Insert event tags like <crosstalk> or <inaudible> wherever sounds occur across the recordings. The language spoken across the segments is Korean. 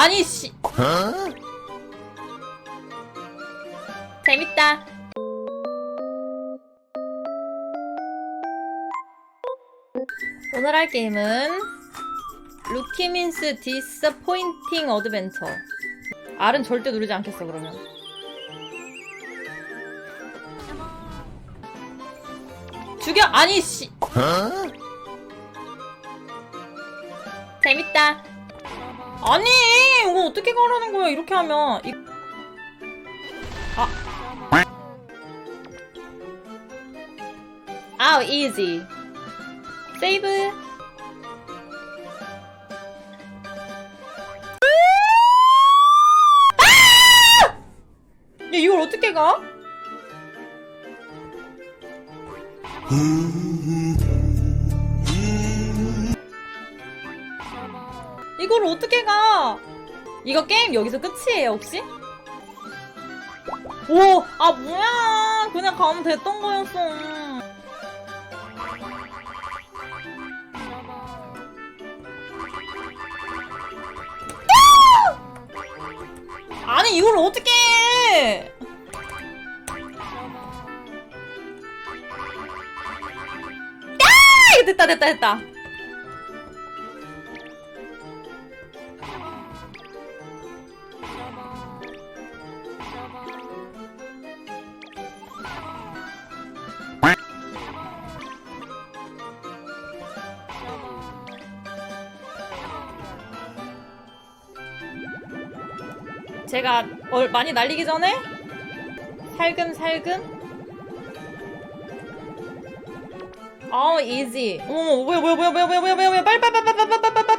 아니 씨. 재밌다. 오늘 할 게임은 루키민스 디스포인팅 어드벤처. R은 절대 누르지 않겠어 그러면. 죽여 아니 씨. 재밌다. 아니 이거 어떻게 가라는 거야 이렇게 하면. 이... 아. 아우 easy. 세이브. 아! 야 이걸 어떻게 가? 이걸 어떻게 가? 이거 게임 여기서 끝이에요 혹시? 오, 아 뭐야? 그냥 가면 됐던 거였어. 아니 이걸 어떻게 해? 아! 됐다 됐다 됐다. 제가 얼- 많이 날리기 전에 살금살금? 아우 이지 어머 뭐야 뭐야 뭐야 뭐야 뭐야 뭐야 뭐야 뭐야 빨리 빨리 빨리 빨리 빨리 빨리 빨리 빨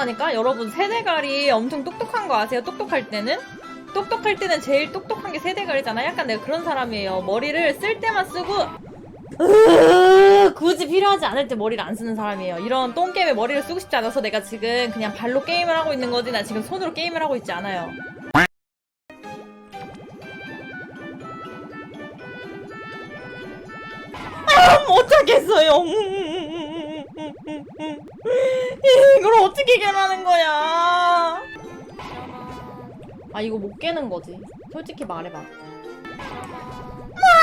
똑똑하다니까? 여러분, 세대갈이 엄청 똑똑한 거 아세요? 똑똑할 때는? 똑똑할 때는 제일 똑똑한 게 세대갈이잖아. 약간 내가 그런 사람이에요. 머리를 쓸 때만 쓰고, 으, 굳이 필요하지 않을 때 머리를 안 쓰는 사람이에요. 이런 똥게임에 머리를 쓰고 싶지 않아서 내가 지금 그냥 발로 게임을 하고 있는 거지. 나 지금 손으로 게임을 하고 있지 않아요. 못하겠어요. 이걸 어떻게 깨라는 거야? 아 이거 못 깨는 거지. 솔직히 말해봐.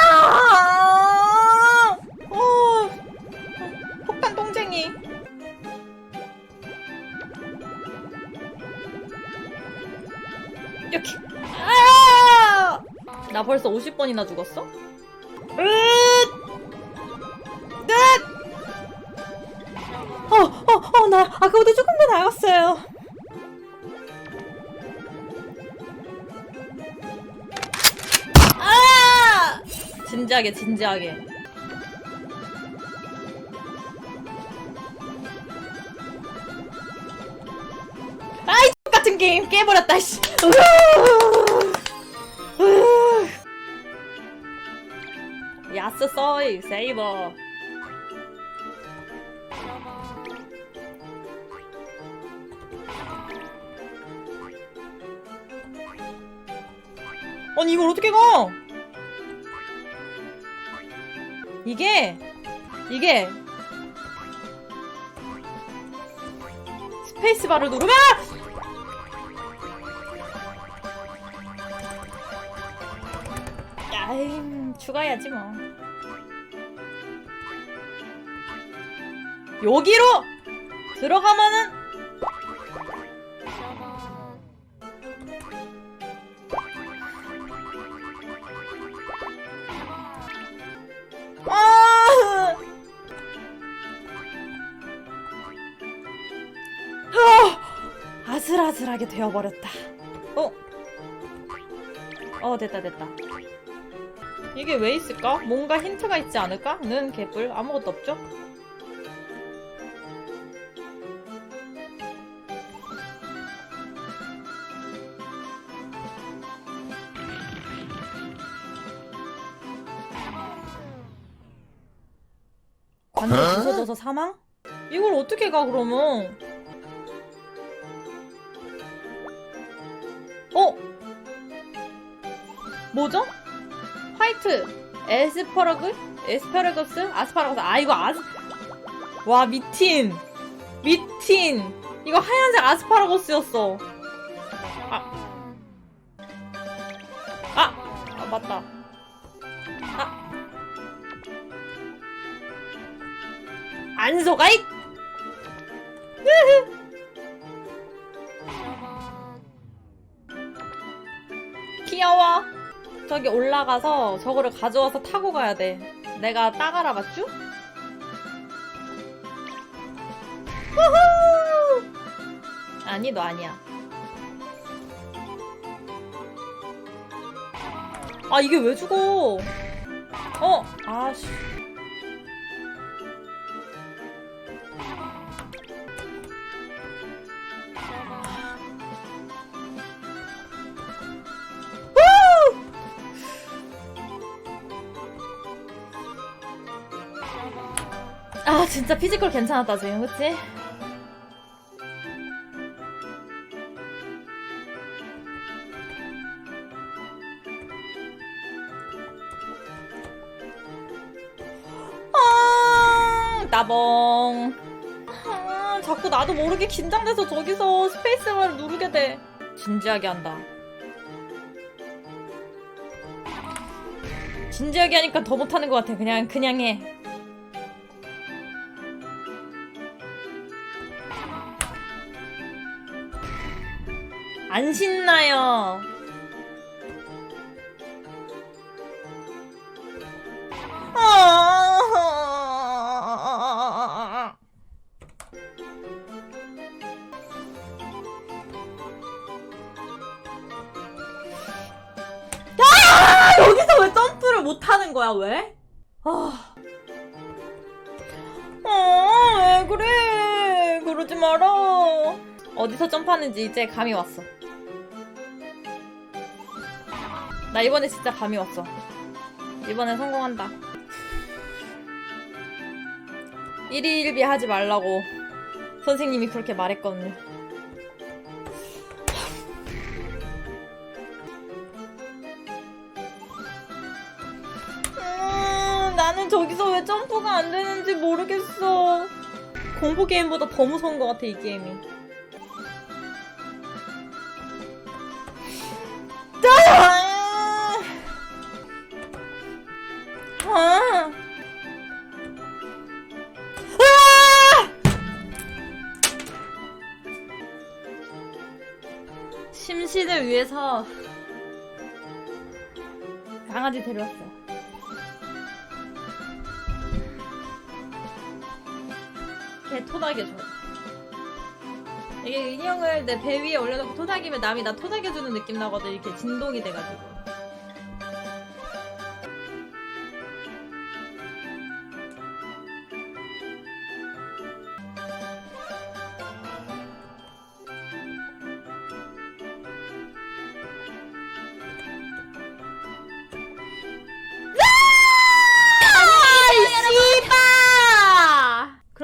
아! 어, 폭탄 똥쟁이. 이렇게. 아! 나 벌써 50번이나 죽었어? 아까보다 조금 더 나았어요. 아! 진지하게, 진지하게. 아이, 같은 게임 깨버렸다, 씨. 야스 써이, 세이버. 아니 이걸 어떻게 가? 이게 이게. 스페이스바를 누르면 야임 추가해야지 뭐. 여기로 들어가면은 아! 아슬아슬하게 되어버렸다. 어? 어, 됐다, 됐다. 이게 왜 있을까? 뭔가 힌트가 있지 않을까? 는 개뿔. 아무것도 없죠? 반대 부서져서 사망? 이걸 어떻게 가 그러면? 뭐죠? 화이트 에스퍼러그? 에스퍼러거스? 아스파라거스 아 이거 아스 와 미틴 미틴 이거 하얀색 아스파라거스였어 아 아! 아 맞다 아 안소가 이 <laughs> 저기 올라가서 저거를 가져와서 타고 가야 돼 내가 딱 알아봤쥬? 후후! 아니 너 아니야 아 이게 왜 죽어 어 아씨 아 진짜 피지컬 괜찮았다 지금. 그치? 아 나봉. 아, 자꾸 나도 모르게 긴장돼서 저기서 스페이스바를 누르게 돼. 진지하게 한다. 진지하게 하니까 더 못하는 것 같아. 그냥 그냥 해 안 신나요. 아~ 아! 여기서 왜 점프를 못 하는 거야, 왜? 아. 아, 왜 그래? 그러지 마라. 어디서 점프하는지 이제 감이 왔어. 나 이번에 진짜 감이 왔어. 이번에 성공한다. 1위 1비 하지 말라고 선생님이 그렇게 말했거든요. 음, 나는 저기서 왜 점프가 안 되는지 모르겠어. 공포 게임보다 더 무서운 것 같아, 이 게임이. 강아지 데려왔어요. 걔 토닥여줘. 이게 인형을 내 배 위에 올려놓고 토닥이면 남이 나 토닥여주는 느낌 나거든. 이렇게 진동이 돼가지고.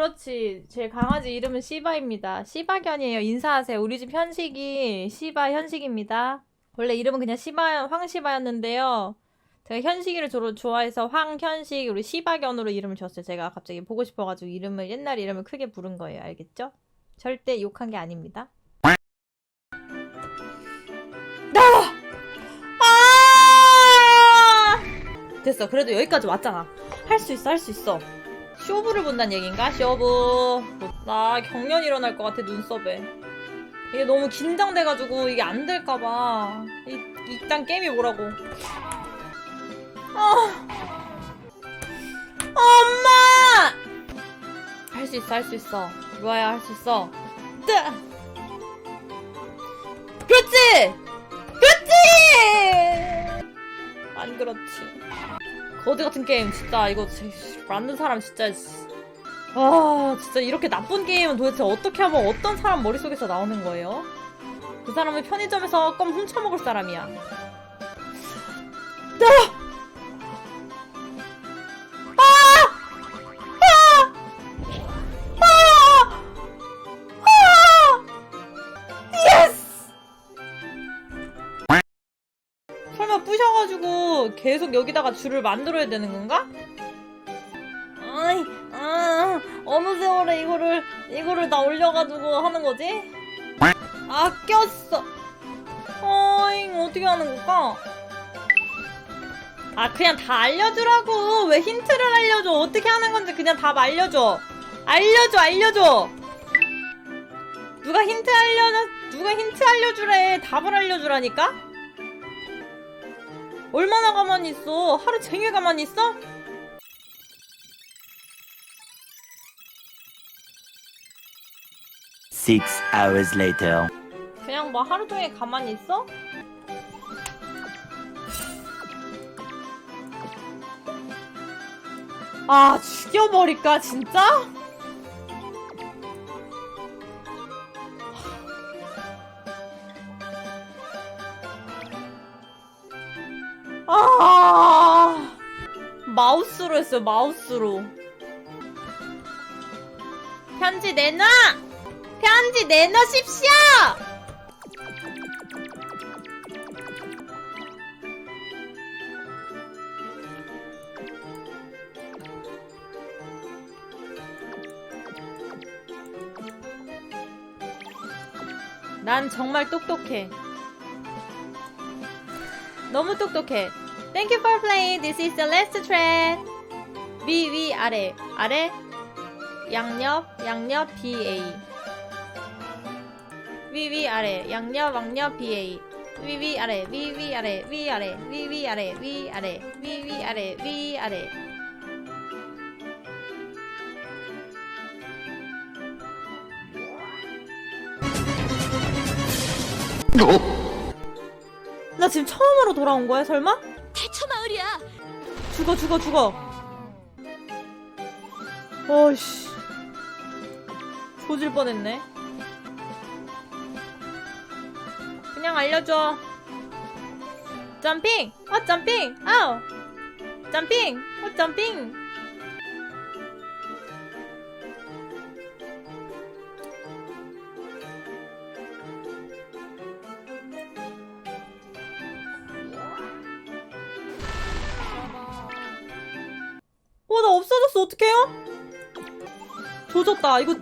그렇지. 제 강아지 이름은 시바입니다. 시바견이에요. 인사하세요. 우리 집 현식이 시바 현식입니다. 원래 이름은 그냥 시바 황시바였는데요. 제가 현식이를 주로 좋아해서 황현식 우리 시바견으로 이름을 줬어요. 제가 갑자기 보고 싶어가지고 이름을 옛날 이름을 크게 부른 거예요. 알겠죠? 절대 욕한 게 아닙니다. 나! 아! 됐어. 그래도 여기까지 왔잖아. 할 수 있어, 할 수 있어. 쇼부를 본다는 얘긴가? 쇼부. 나 경련 일어날 것 같아, 눈썹에. 이게 너무 긴장돼가지고 이게 안 될까봐. 이, 일단 게임이 뭐라고. 아. 엄마! 할 수 있어, 할 수 있어. 루아야, 할 수 있어. 뜨! 그렇지! 그렇지! 안 그렇지. 거지 같은 게임 진짜 이거 만든 사람 진짜 아 진짜 이렇게 나쁜 게임은 도대체 어떻게 하면 어떤 사람 머릿속에서 나오는 거예요? 그 사람은 편의점에서 껌 훔쳐먹을 사람이야. 아! 아! 아! 아! 뿌셔가지고 계속 여기다가 줄을 만들어야 되는 건가? 아이, 아, 어느 세월에 이거를, 이거를 다 올려가지고 하는 거지? 아, 꼈어. 어잉, 어떻게 하는 걸까? 아, 그냥 다 알려주라고. 왜 힌트를 알려줘? 어떻게 하는 건지 그냥 다 알려줘. 알려줘, 알려줘. 누가 힌트 알려줘, 누가 힌트 알려주래. 답을 알려주라니까? 얼마나 가만히 있어? 하루 종일 가만히 있어? Six hours later. 그냥 뭐 하루 종일 가만히 있어? 아, 죽여버릴까, 진짜? 아, 마우스로 했어요, 마우스로. 편지 내놔! 편지 내놓으십시오! 난 정말 똑똑해. 너무 똑똑해. Thank you for playing. This is the last thread. 위, 위, 아래. 아래. 양옆, 양옆, BA. 위, 위, 아래. 양옆, 왕옆, BA. 위, 위, 아래. 위, 위, 아래. 위, 아래. 위, 위, 아래. 위, 아래. 위, 위, 아래. 위, 아래. 나 지금 처음으로 돌아온 거야, 설마? 죽어 죽어 죽어. 어이씨. 조질 뻔했네. 그냥 알려줘. 점핑! 어 점핑! 아우! 점핑! 어 점핑 어떡해요? 조졌다. 이거.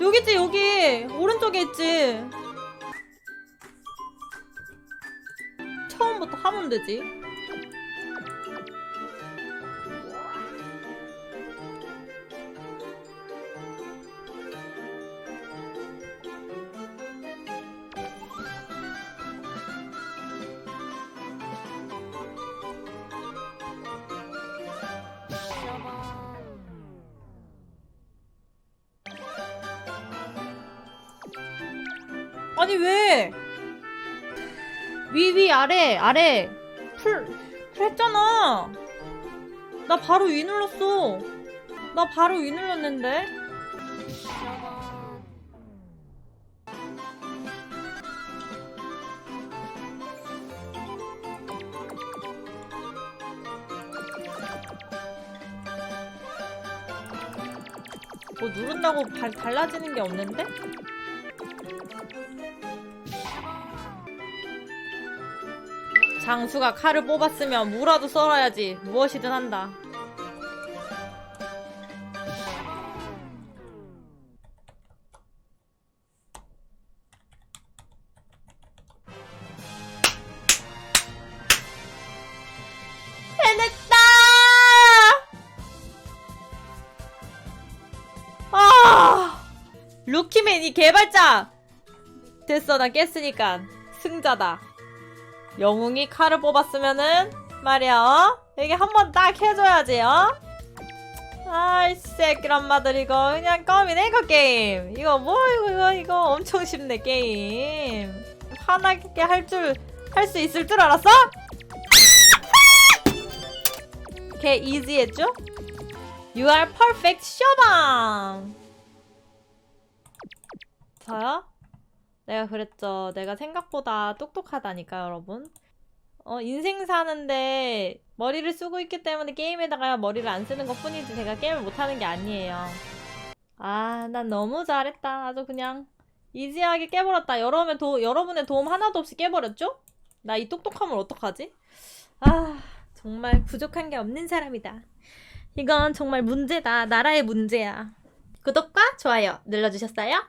여기 있지, 여기. 오른쪽에 있지. 처음부터 하면 되지. 아니, 왜? 위, 위, 아래, 아래. 풀, 풀 했잖아. 나 바로 위 눌렀어. 나 바로 위 눌렀는데. 뭐 누른다고 발, 달라지는 게 없는데? 장수가 칼을 뽑았으면 무라도 썰어야지 무엇이든 한다. 해냈다! 아! 루키맨 이 개발자! 됐어 난 깼으니까. 승자다 영웅이 칼을 뽑았으면은 말이야 어? 이게 한 번 딱 해줘야지 어? 아이 새끼 엄마들 이거 그냥 껌이네 이거 게임 이거 뭐 이거 이거 이거 엄청 쉽네 게임 화나게 할 줄 할 수 있을 줄 알았어? 개 이지했죠? You are perfect 쇼방 저요? 내가 그랬죠. 내가 생각보다 똑똑하다니까, 여러분. 어, 인생 사는데 머리를 쓰고 있기 때문에 게임에다가 머리를 안 쓰는 것 뿐이지 제가 게임을 못하는 게 아니에요. 아, 난 너무 잘했다. 아주 그냥 이지하게 깨버렸다. 여러분의, 도, 여러분의 도움 하나도 없이 깨버렸죠? 나 이 똑똑함을 어떡하지? 아, 정말 부족한 게 없는 사람이다. 이건 정말 문제다. 나라의 문제야. 구독과 좋아요 눌러주셨어요?